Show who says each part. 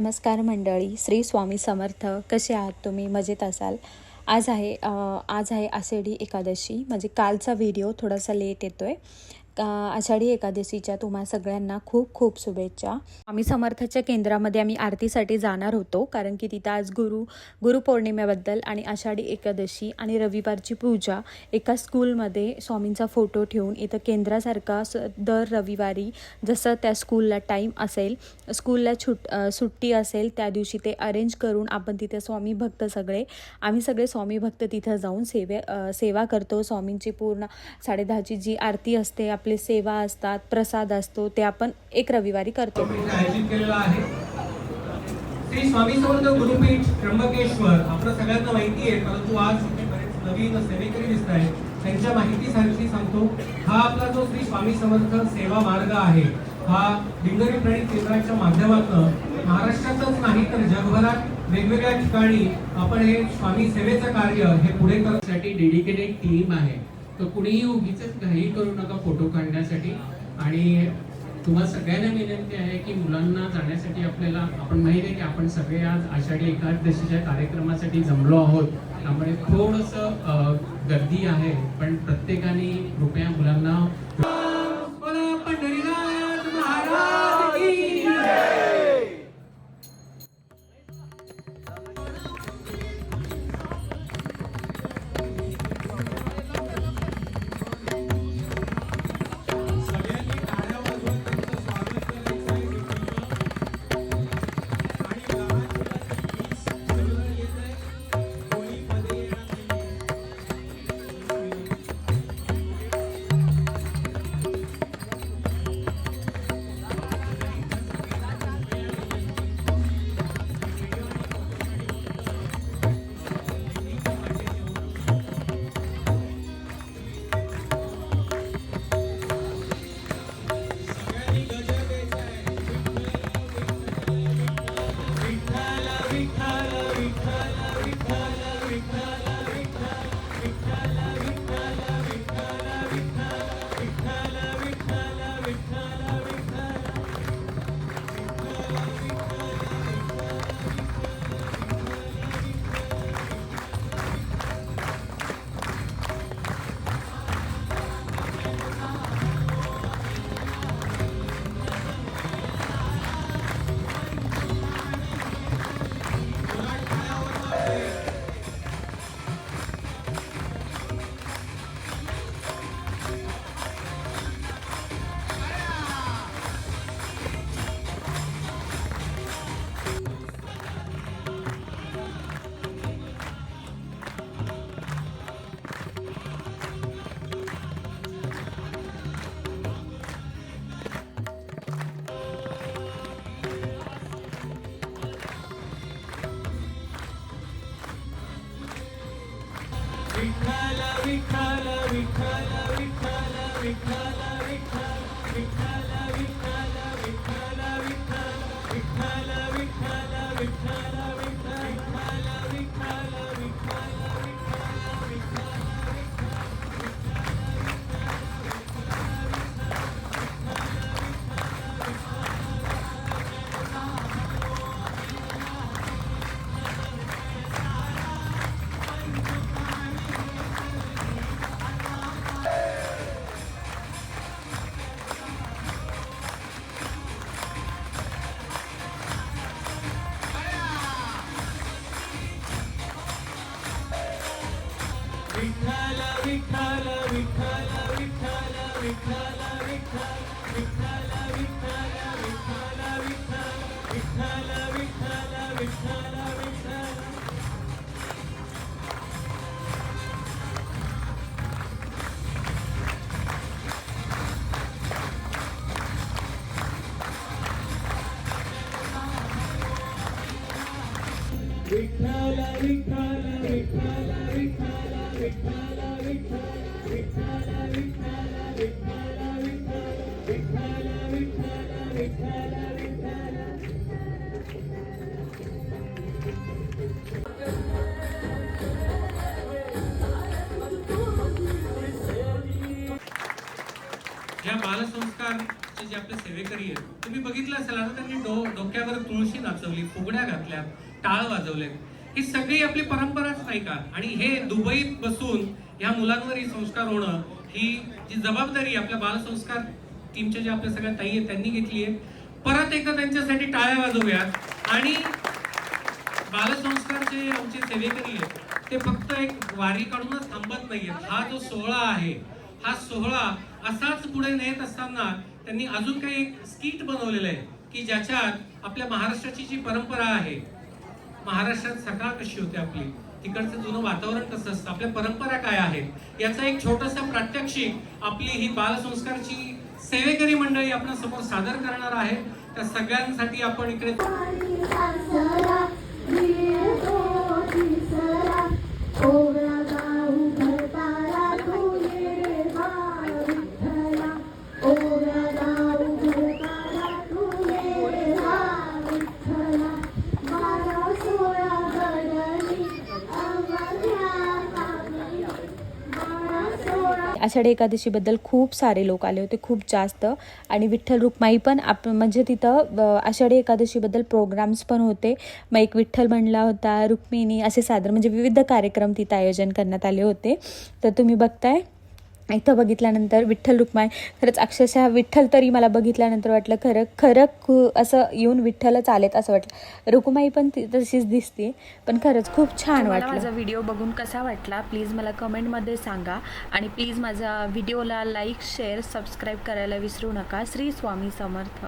Speaker 1: नमस्कार मंडळी श्री स्वामी समर्थ. कसे आहात तुम्ही? मजेत असाल? आज आहे आज आहे आषाढी एकादशी. म्हणजे कालचा व्हिडिओ थोडासा लेट येतो आहे आषाढी एकादशीच्या तुम्हा सगळ्यांना खूप खूप शुभेच्छा. आम्ही समर्थाच्या केंद्रामध्ये आम्ही आरतीसाठी जाणार होतो कारण की तिथं आज गुरु गुरुपौर्णिमेबद्दल आणि आषाढी एकादशी आणि रविवारची पूजा एका स्कूलमध्ये स्वामींचा फोटो ठेवून इथं केंद्रासारखा स दर रविवारी जसं त्या स्कूलला टाईम असेल स्कूलला छुट सुट्टी असेल त्या दिवशी ते अरेंज करून आपण तिथे स्वामी भक्त सगळे आम्ही सगळे स्वामी भक्त तिथं जाऊन सेवे सेवा करतो. स्वामींची पूर्ण साडेदहाची जी आरती असते आपली आपले सेवा असतात प्रसाद असतो ते आपण एक रविवारी करतो.
Speaker 2: आयोजित केलेला आहे. श्री स्वामी समर्थ गुरुपीठ त्र्यंबकेश्वर. आपलं सगळ्यांना माहिती आहे परंतु आज बरेच नवीन सेवेकरी दिसत आहे त्यांच्या माहितीसाठी सांगतो हा आपला जो श्री स्वामी समर्थ सेवा मार्ग आहे हा दिंडोरी प्रणित केंद्राच्या माध्यमातून महाराष्ट्रातच नाही तर जगभरात वेगवेगळ्या ठिकाणी आपण हे स्वामी सेवेचं कार्य हे पुढे
Speaker 3: करण्यासाठी डेडिकेटेड टीम आहे. तर कुणीही उगीच घाई करू नका फोटो काढण्यासाठी. आणि तुम्हाला सगळ्यांना विनंती आहे की मुलांना जाण्यासाठी आपल्याला आपण माहीत आहे की आपण सगळे आज आषाढी एकादशीच्या कार्यक्रमासाठी जमलो आहोत. त्यामुळे थोडस गर्दी आहे पण प्रत्येकाने कृपया मुलांना
Speaker 2: विठ्ठल विठ्ठल विठ्ठल विठ्ठल विठ्ठल विठ्ठल विठ्ठल विठ्ठल विठ्ठल विठ्ठल विठ्ठल विठ्ठल विठ्ठल विठ्ठल विठ्ठल विठ्ठल विठ्ठल विठ्ठल विठ्ठल विठ्ठल विठ्ठल विठ्ठल या जे आपले सेवेकरी आहेत तुम्ही बघितलं असेल आता त्यांनी डो डोक्यावर तुळशी नाचवली फुगड्या घातल्या टाळ वाजवले. ही सगळी आपली परंपराच नाही का आणि हे दुबईत बसून ह्या मुलांवर ही संस्कार होणं ही जी जबाबदारी आपल्या बालसंस्कार टीमच्या ज्या आपल्या सगळ्या ताई आहेत त्यांनी घेतली आहे. परत एकदा त्यांच्यासाठी टाळ्या वाजवूयात. आणि बालसंस्कार जे आमचे सेवेकरी आहेत ते फक्त एक वारी काढूनच थांबत नाहीयेत. हा जो सोहळा आहे हा सोहळा असाच पुढे नेत असताना त्यांनी अजून काही एक स्किट बनवलेलं आहे की ज्याच्यात आपल्या महाराष्ट्राची जी परंपरा आहे महाराष्ट्रात सकाळ कशी होते आपली? तिकडचं जुनं वातावरण कसं असतं? आपल्या परंपरा काय आहेत? याचा एक छोटासा प्रात्यक्षिक आपली ही बालसंस्कारची सेवेकरी मंडळी आपण समोर सादर करणार आहे त्या सगळ्यांसाठी आपण इकडे
Speaker 1: आषाढी एकादशीबद्दल खूप सारे लोक आले होते खूप जास्त. आणि विठ्ठल रुक्माई पण आप म्हणजे तिथं आषाढी एकादशीबद्दल प्रोग्राम्स पण होते. मग एक विठ्ठल म्हणला होता रुक्मिणी असे सादर म्हणजे विविध कार्यक्रम तिथं आयोजन करण्यात आले होते. तर तुम्ही बघताय. इथं बघितल्यानंतर विठ्ठल रुक्माई. खरंच अक्षरशः विठ्ठल तरी मला बघितल्यानंतर वाटलं खरं खरं खू असं येऊन विठ्ठलच आलेत असं वाटलं. रुक्माई पण ती तशीच दिसते पण खरंच खूप छान वाटलं. माझा व्हिडिओ बघून कसा वाटला प्लीज मला कमेंटमध्ये सांगा. आणि प्लीज माझा व्हिडिओला लाईक शेअर सबस्क्राईब करायला विसरू नका. श्री स्वामी समर्थ.